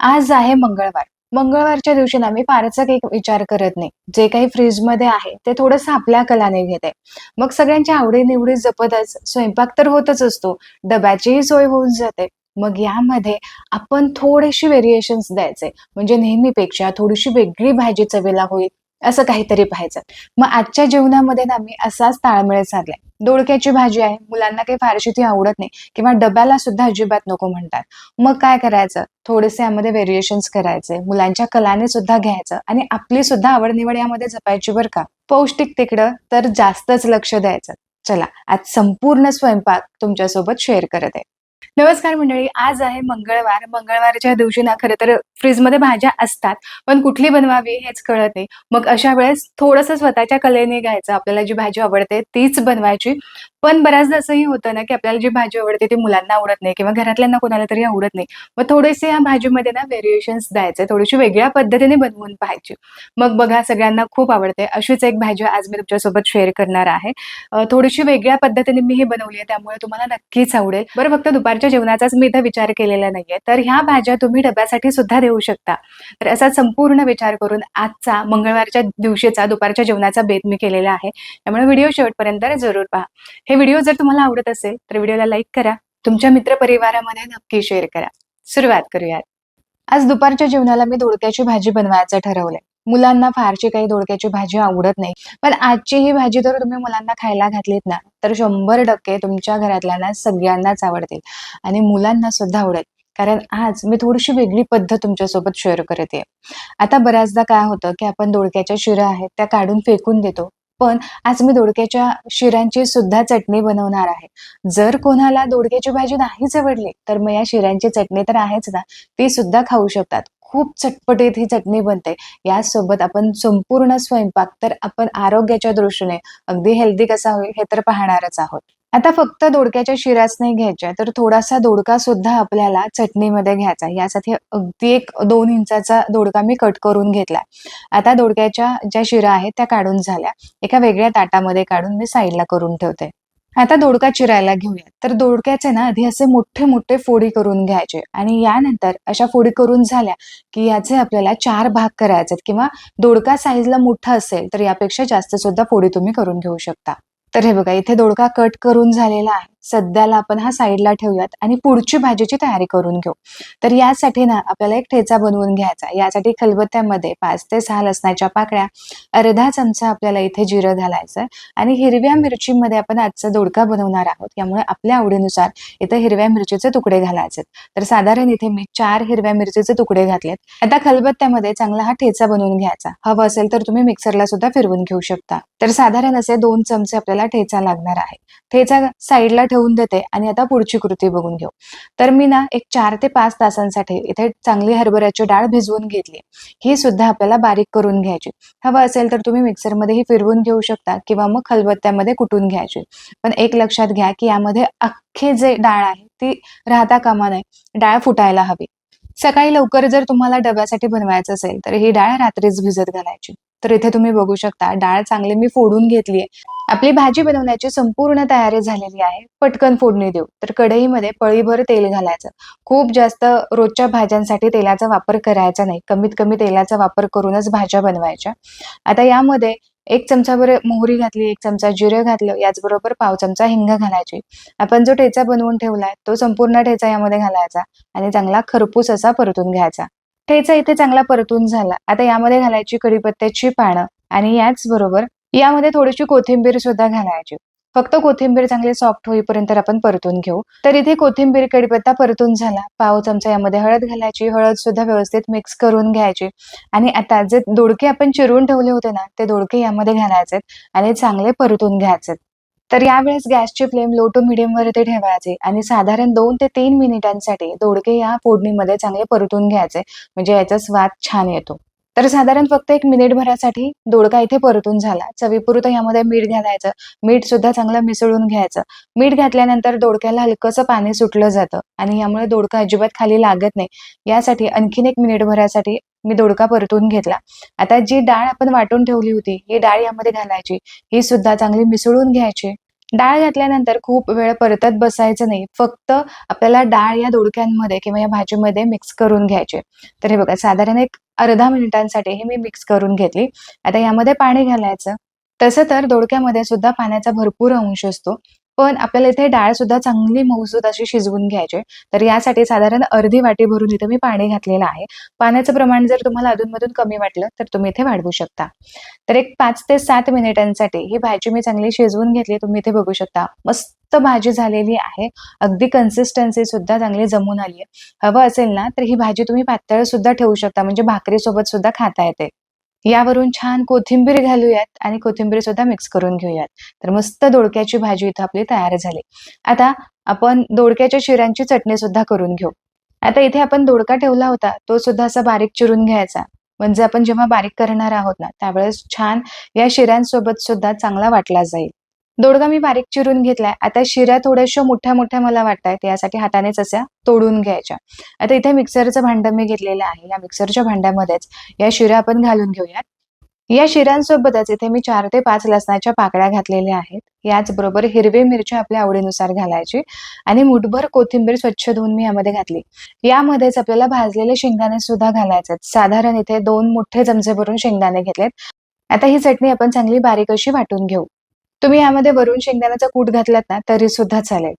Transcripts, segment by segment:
आज आहे मंगळवार. मंगळवारच्या दिवशी ना मी फारसा काही विचार करत नाही. जे काही फ्रीजमध्ये आहे ते थोडंसं आपल्या कलाने घेते. मग सगळ्यांच्या आवडीनिवडी जपतच स्वयंपाक तर होतच असतो. डब्याचीही सोय होऊन जाते. मग यामध्ये आपण थोडेसे व्हेरिएशन्स द्यायचे. म्हणजे नेहमीपेक्षा थोडीशी वेगळी भाजी चवीला होईल असं काहीतरी पाहायचं. मग आजच्या जेवणामध्ये ना मी असाच ताळमेळ साधलाय. दोडक्याची भाजी आहे मुलांना काही फारशी ती आवडत नाही किंवा डब्याला सुद्धा अजिबात नको म्हणतात. मग काय करायचं? थोडेसे यामध्ये व्हेरिएशन्स करायचे मुलांच्या कलाने सुद्धा घ्यायचं आणि आपली सुद्धा आवडनिवड यामध्ये जपायची बरं का. पौष्टिक तिकडं तर जास्तच लक्ष द्यायचं. चला आज संपूर्ण स्वयंपाक तुमच्यासोबत शेअर करत आहे. नमस्कार मंडळी आज आहे मंगळवार. मंगळवारच्या दिवशी ना खरं तर फ्रीजमध्ये भाज्या असतात पण कुठली बनवावी हेच कळत नाही. मग अशा वेळेस थोडंसं स्वतःच्या कलेने घ्यायचं आपल्याला जी भाजी आवडते तीच बनवायची. पण बऱ्याचदा असंही होतं ना की आपल्याला जी भाजी आवडते ती मुलांना आवडत नाही किंवा घरातल्यांना कोणाला तरी आवडत नाही. मग थोडेसे या भाजीमध्ये ना व्हेरिएशन्स द्यायचे थोडीशी वेगळ्या पद्धतीने बनवून पाहायची. मग बघा सगळ्यांना खूप आवडते. अशीच एक भाजी आज मी तुमच्यासोबत शेअर करणार आहे. थोडीशी वेगळ्या पद्धतीने मी ही बनवली आहे त्यामुळे तुम्हाला नक्कीच आवडेल. बरं फक्त दुपारच्या जेवणाचाच मी इथं विचार केलेला नाहीये. तर ह्या भाज्या तुम्ही डब्यासाठी सुद्धा देऊ शकता. तर असा संपूर्ण विचार करून आजचा मंगळवारच्या दिवशीचा दुपारच्या जेवणाचा बेत मी केलेला आहे. त्यामुळे व्हिडिओ शेवटपर्यंत जरूर पहा. हे व्हिडिओ जर तुम्हाला आवडत असेल तर व्हिडिओला लाईक करा. तुमच्या मित्रपरिवारामध्ये नक्की शेअर करा. सुरुवात करूयात. आज दुपारच्या जेवणाला मी दोडक्याची भाजी बनवायचं ठरवलंय. मुलांना फारशी काही दोडक्याची भाजी आवडत नाही. पण आजची ही भाजी जर तुम्ही मुलांना खायला घातलीत ना तर शंभर टक्के तुमच्या घरातल्यांना सगळ्यांनाच आवडतील. आणि मुलांना सुद्धा आवडेल. कारण आज मी थोडीशी वेगळी पद्धत तुमच्यासोबत शेअर करते. आता बऱ्याचदा काय होतं की आपण दोडक्याच्या शिरा आहेत त्या काढून फेकून देतो. पण आज मी दोडक्याच्या शिऱ्यांची सुद्धा चटणी बनवणार आहे. जर कोणाला दोडक्याची भाजी नाहीच आवडली तर मग या शिऱ्यांची चटणी तर आहेच ना ती सुद्धा खाऊ शकतात. खूप चटपटीत ही चटणी बनते. यासोबत आपण संपूर्ण स्वयंपाक तर आपण आरोग्याच्या दृष्टीने अगदी हेल्दी कसा होईल हे तर पाहणारच आहोत. आता फक्त दोडक्याच्या शिराच नाही घ्यायच्या तर थोडासा दोडका सुद्धा आपल्याला चटणीमध्ये घ्यायचा यासाठी अगदी एक दोन इंचाचा दोडका मी कट करून घेतला आता दोडक्याच्या ज्या शिरा आहेत त्या काढून झाल्या. एका वेगळ्या ताटामध्ये काढून मी साईडला करून ठेवते. आता दोडका चिरायला घेऊया तर दोडक्याचे ना आधी असे मोठे मोठे फोडी करून घ्यायचे आणि यानंतर अशा फोडी करून झाल्या की याचे आपल्याला चार भाग करायचे किंवा दोडका साईजला मोठा असेल तर यापेक्षा जास्त सुद्धा फोडी तुम्ही करून घेऊ शकता. तर हे बघा इथे दोडका कट करून झालेला आहे. सध्याला आपण हा साईडला ठेवूयात आणि पुढची भाजीची तयारी करून घेऊ. तर यासाठी ना आपल्याला एक ठेचा बनवून घ्यायचा यासाठी खलबत्त्यामध्ये पाच ते सहा लसणाच्या पाकळ्या अर्धा चमचा आपल्याला इथे जिरं घालायचं आणि हिरव्या मिरचीमध्ये आपण आजचा दोडका बनवणार आहोत. त्यामुळे आपल्या आवडीनुसार इथे हिरव्या मिरचीचे तुकडे घालायचे तर साधारण इथे मी चार हिरव्या मिरचीचे तुकडे घातलेत आता खलबत्त्यामध्ये चांगला हा ठेचा बनवून घ्यायचा. हवं असेल तर तुम्ही मिक्सरला सुद्धा फिरवून घेऊ शकता. तर साधारण असे दोन चमचे आपल्याला ठेचा लागणार आहे. ठेचा साईडला ठेवून देते आणि आता पुढची कृती बघून घेऊ. तर मी ना एक चार ते पाच तासांसाठी इथे चांगली हरभऱ्याची डाळ भिजवून घेतली. ही सुद्धा आपल्याला बारीक करून घ्यायची. हवं असेल तर तुम्ही मिक्सरमध्ये ही फिरवून घेऊ शकता किंवा मग खलबत्त्यामध्ये कुटून घ्यायची. पण एक लक्षात घ्या की यामध्ये अख्खे जे डाळ आहे ती राहता कामा नये. डाळ फुटायला हवी. सकाळी लवकर जर तुम्हाला डब्यासाठी बनवायचं असेल तर ही डाळ रात्रीच भिजत घालायची. तर इथे तुम्ही बघू शकता डाळ चांगली मी फोडून घेतली आपली भाजी बनवण्याची संपूर्ण तयारी झालेली आहे. पटकन फोडणी देऊ. तर कढईमध्ये पळीभर तेल घालायचं. खूप जास्त रोजच्या भाज्यांसाठी तेलाचा वापर करायचा नाही. कमीत कमी तेलाचा वापर करूनच भाज्या बनवायच्या. आता यामध्ये एक चमचाभर मोहरी घातली एक चमचा जिरं घातलं याचबरोबर पाव चमचा हिंग घालायची. आपण जो ठेचा बनवून ठेवलाय तो संपूर्ण ठेचा यामध्ये घालायचा आणि चांगला खरपूस असा परतून घ्यायचा. ठेचा इथे चांगला परतून झाला. आता यामध्ये घालायची कढीपत्त्याची पानं आणि याच बरोबर यामध्ये थोडीशी कोथिंबीर सुद्धा घालायची. फक्त कोथिंबीर चांगली सॉफ्ट होईपर्यंत आपण परतून घेऊ. तर इथे कोथिंबीर कडीपत्ता परतून झाला. पाव चमचा यामध्ये हळद घालायची. हळद सुद्धा व्यवस्थित मिक्स करून घ्यायची. आणि आता जे दोडके आपण चिरून ठेवले होते ना ते दोडके यामध्ये घालायचे आणि चांगले परतून घ्यायचे तर यावेळेस गॅसची फ्लेम लो टू मिडियम वरती ठेवायचे आणि साधारण दोन ते तीन मिनिटांसाठी दोडके या फोडणीमध्ये चांगले परतून घ्यायचे. म्हणजे याचा स्वाद छान येतो. तर साधारण फक्त एक मिनिटभरासाठी दोडका इथे परतून झाला. चवीपुरतं यामध्ये मीठ घालायचं. मीठ सुद्धा चांगलं मिसळून घ्यायचं. मीठ घातल्यानंतर दोडक्याला हलकंसं पाणी सुटलं जातं आणि यामुळे दोडका अजिबात खाली लागत नाही. यासाठी आणखीन एक मिनिटभरासाठी मी दोडका परतून घेतला. आता जी डाळ आपण वाटून ठेवली होती ही डाळ यामध्ये घालायची. ही सुद्धा चांगली मिसळून घ्यायची. डाळ घातल्यानंतर खूप वेळ परतत बसायचं नाही. फक्त आपल्याला डाळ या दोडक्यांमध्ये किंवा या भाजीमध्ये मिक्स करून घ्यायचे. तर हे बघा साधारण एक अर्धा मिनिटांसाठी हे मी मिक्स करून घेतली. आता यामध्ये पाणी घालायचं. तसं तर दोडक्यामध्ये सुद्धा पाण्याचा भरपूर अंश असतो. पण आपल्याला इथे डाळ सुद्धा चांगली मौजूद अशी शिजवून घ्यायची. तर यासाठी साधारण अर्धी वाटी भरून इथे मी पाणी घातलेलं आहे. पाण्याचं प्रमाण जर तुम्हाला अधूनमधून कमी वाटलं तर तुम्ही इथे वाढवू शकता. तर एक पाच ते सात मिनिटांसाठी ही भाजी मी चांगली शिजवून घेतली तुम्ही इथे बघू शकता. मस्त भाजी झालेली आहे. अगदी कन्सिस्टन्सी सुद्धा चांगली जमून आली आहे हवं असेल ना तर ही भाजी तुम्ही पातळ सुद्धा ठेवू शकता. म्हणजे भाकरी सोबत सुद्धा खाता येते. यावरून छान कोथिंबीर घालूयात आणि कोथिंबीर सुद्धा मिक्स करून घेऊयात. तर मस्त दोडक्याची भाजी इथं आपली तयार झाली. आता आपण दोडक्याच्या शिऱ्यांची चटणी सुद्धा करून घेऊ. आता इथे आपण दोडका ठेवला होता तो सुद्धा असा बारीक चिरून घ्यायचा. म्हणजे आपण जेव्हा बारीक करणार आहोत ना त्यावेळेस छान या शिऱ्यांसोबत सुद्धा चांगला वाटला जाईल. दोडगा मी बारीक चिरून घेतलाय. आता शिऱ्या थोड्याशा मोठ्या मोठ्या मला वाटतायत यासाठी हातानेच अशा तोडून घ्यायच्या. आता इथे मिक्सरचं भांडं मी घेतलेलं आहे. या मिक्सरच्या भांड्यामध्येच या शिऱ्या आपण घालून घेऊयात. या शिऱ्यांसोबतच इथे मी चार ते पाच लसणाच्या पाकळ्या घातलेल्या आहेत. याचबरोबर हिरवी मिरची आपल्या आवडीनुसार घालायची आणि मुठभर कोथिंबीर स्वच्छ धुवून मी यामध्ये घातली. यामध्येच आपल्याला भाजलेले शेंगदाणे सुद्धा घालायचे साधारण इथे दोन मोठे चमचे भरून शेंगदाणे घेतलेत. आता ही चटणी आपण चांगली बारीक अशी वाटून घेऊ. तुम्ही यामध्ये वरून शेंगदाण्याचा कूट घातलात ना तरी सुद्धा चालेल.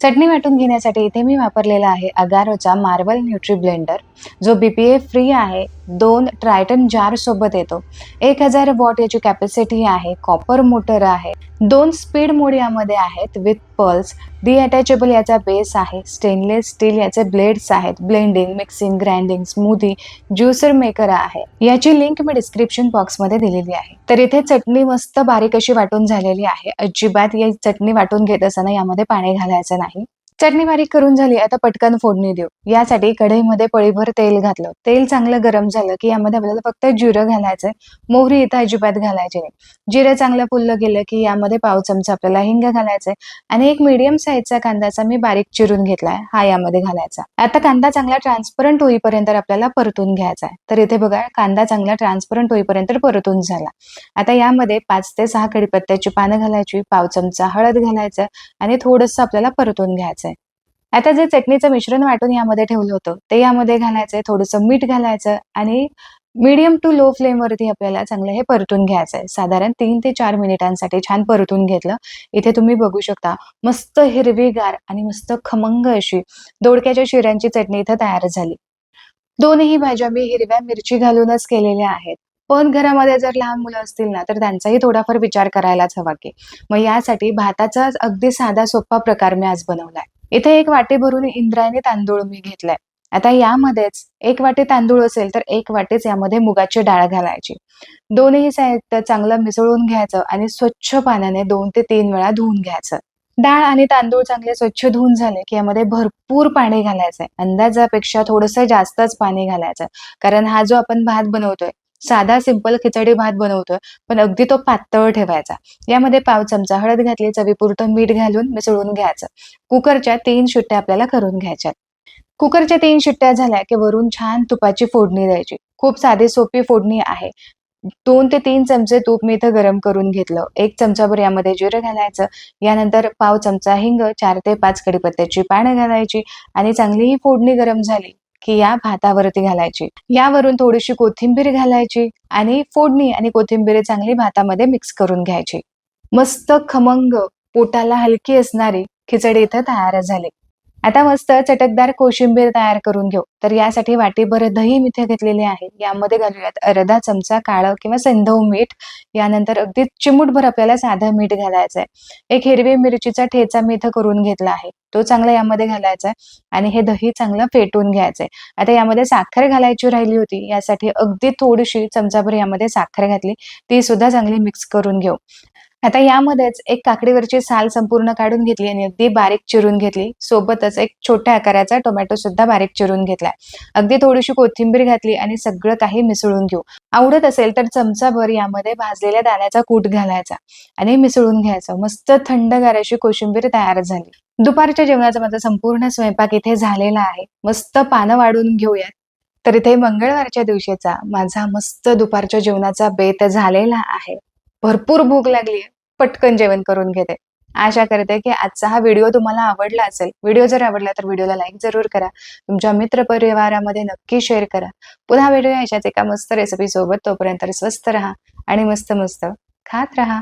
चटणी वाटून घेण्यासाठी इथे मी वापरलेला आहे अगारोचा मार्बल न्यूट्री ब्लेंडर जो बीपीए फ्री आहे. दोन ट्रायटन जार सोबत येतो. एक हजार वॉट याची कॅपॅसिटी आहे कॉपर मोटर आहे. दोन स्पीड मोड यामध्ये आहेत विथ पल्स डिअटॅचेबल याचा बेस आहे स्टेनलेस स्टील याचे ब्लेड्स आहेत blending mixing grinding smoothie juicer maker आहे. याची लिंक मी डिस्क्रिप्शन बॉक्समध्ये दिलेली आहे. तर इथे चटणी मस्त बारीक अशी वाटून झालेली आहे. अजिबात या चटणी वाटून घेत असताना यामध्ये पाणी घालायचं नाही. चटणी बारीक करून झाली आता पटकन फोडणी देऊ. यासाठी कढईमध्ये पळीभर तेल घातलं. तेल चांगलं गरम झालं की यामध्ये आपल्याला फक्त जिरं घालायचंय. मोहरी इथं अजिबात घालायची नाही. जिरं चांगलं फुललं गेलं की यामध्ये पाव चमचा आपल्याला हिंग घालायचंय. आणि एक मीडियम साईजचा कांद्याचा मी बारीक चिरून घेतलाय हा यामध्ये घालायचा. आता कांदा चांगला ट्रान्सपरंट होईपर्यंत आपल्याला परतून घ्यायचा आहे तर इथे बघा कांदा चांगला ट्रान्सपरंट होईपर्यंत परतून झाला. आता यामध्ये पाच ते सहा कडीपत्त्याची पानं घालायची पाव चमचा हळद घालायचं आणि थोडंसं आपल्याला परतून घ्यायचं आता जे चटणीचं मिश्रण वाटून यामध्ये ठेवलं होतं ते यामध्ये घालायचंय थोडंसं मीठ घालायचं आणि मीडियम टू लो फ्लेम वरती आपल्याला चांगलं हे परतून घ्यायचंय. साधारण तीन ते चार मिनिटांसाठी छान परतून घेतलं. इथे तुम्ही बघू शकता मस्त हिरवीगार आणि मस्त खमंग अशी दोडक्याच्या शिऱ्यांची चटणी इथं तयार झाली. दोनही भाज्या मी हिरव्या मिरची घालूनच केलेल्या आहेत. पण घरामध्ये जर लहान मुलं असतील ना तर त्यांचाही थोडाफार विचार करायलाच हवा की मग यासाठी भाताचा अगदी साधा सोपा प्रकार मी आज बनवलाय. इथे एक वाटी भरून इंद्रायणी तांदूळ मी घेतलाय. आता यामध्येच एक वाटी तांदूळ असेल तर एक वाटीच यामध्ये मुगाची डाळ घालायची. दोन्ही साहित्य चांगलं मिसळून घ्यायचं आणि स्वच्छ पाण्याने दोन ते तीन वेळा धुवून घ्यायचं. डाळ आणि तांदूळ चांगले स्वच्छ धुवून झाले की यामध्ये भरपूर पाणी घालायचंय. अंदाजापेक्षा थोडंसं जास्तच पाणी घालायचं कारण हा जो आपण भात बनवतोय साधा सिंपल खिचडी भात बनवतोय पण अगदी तो पातळ ठेवायचा. यामध्ये पाव चमचा हळद घातली चवीपुरतं मीठ घालून मिसळून घ्यायचं. कुकरच्या तीन शिट्ट्या आपल्याला करून घ्यायच्या. कुकरच्या तीन शिट्ट्या झाल्या की वरून छान तुपाची फोडणी द्यायची. खूप साधी सोपी फोडणी आहे. दोन ते तीन चमचे तूप मी इथं गरम करून घेतलं. एक चमचाभर यामध्ये जिरं घालायचं. यानंतर पाव चमचा हिंग चार ते पाच कडीपत्त्याची पानं घालायची आणि चांगली ही फोडणी गरम झाली. की या भातावरती घालायची. यावरून थोडीशी कोथिंबीर घालायची आणि फोडणी आणि कोथिंबीर चांगली भातामध्ये मिक्स करून घ्यायची. मस्त खमंग पोटाला हलकी असणारी खिचडी इथं तयार झाली. आता मस्त चटकदार कोशिंबीर तयार करून घेऊ. तर यासाठी वाटीभर दही मिठे घेतलेले आहे. यामध्ये घालूयात अर्धा चमचा काळं किंवा संधव मीठ. यानंतर अगदी चिमूटभर आपल्याला साधं मीठ घालायचंय. एक हिरवी मिरचीचा ठेचा मी इथं करून घेतला आहे. तो चांगला यामध्ये घालायचा आहे आणि हे दही चांगलं फेटून घ्यायचंय. आता यामध्ये साखर घालायची राहिली होती. यासाठी अगदी थोडीशी चमचाभर यामध्ये साखर घातली. ती सुद्धा चांगली मिक्स करून घेऊ. आता यामध्येच एक काकडीवरची साल संपूर्ण काढून घेतली आणि अगदी बारीक चिरून घेतली. सोबतच एक छोट्या आकाराचा टोमॅटो सुद्धा बारीक चिरून घेतलाय. अगदी थोडीशी कोथिंबीर घातली आणि सगळं काही मिसळून घेऊ. आवडत असेल तर चमचाभर यामध्ये भाजलेल्या दाण्याचा कूट घालायचा आणि मिसळून घ्यायचं. मस्त थंडगार अशी कोशिंबीर तयार झाली. दुपारच्या जेवणाचा माझा संपूर्ण स्वयंपाक इथे झालेला आहे. मस्त पानं वाढून घेऊयात. तर इथे मंगळवारच्या दिवशीचा माझा मस्त दुपारच्या जेवणाचा बेत झालेला आहे. भरपूर भूक लागली पटकन जेवण करून घेते. आशा करते की आजचा हा व्हिडिओ तुम्हाला आवडला असेल. व्हिडिओ जर आवडला तर व्हिडिओला लाईक जरूर करा. तुमच्या मित्र परिवारामध्ये नक्की शेअर करा. पुन्हा व्हिडिओ याच्यात एका मस्त रेसिपी सोबत. तोपर्यंत स्वस्त राहा आणि मस्त मस्त खात राहा.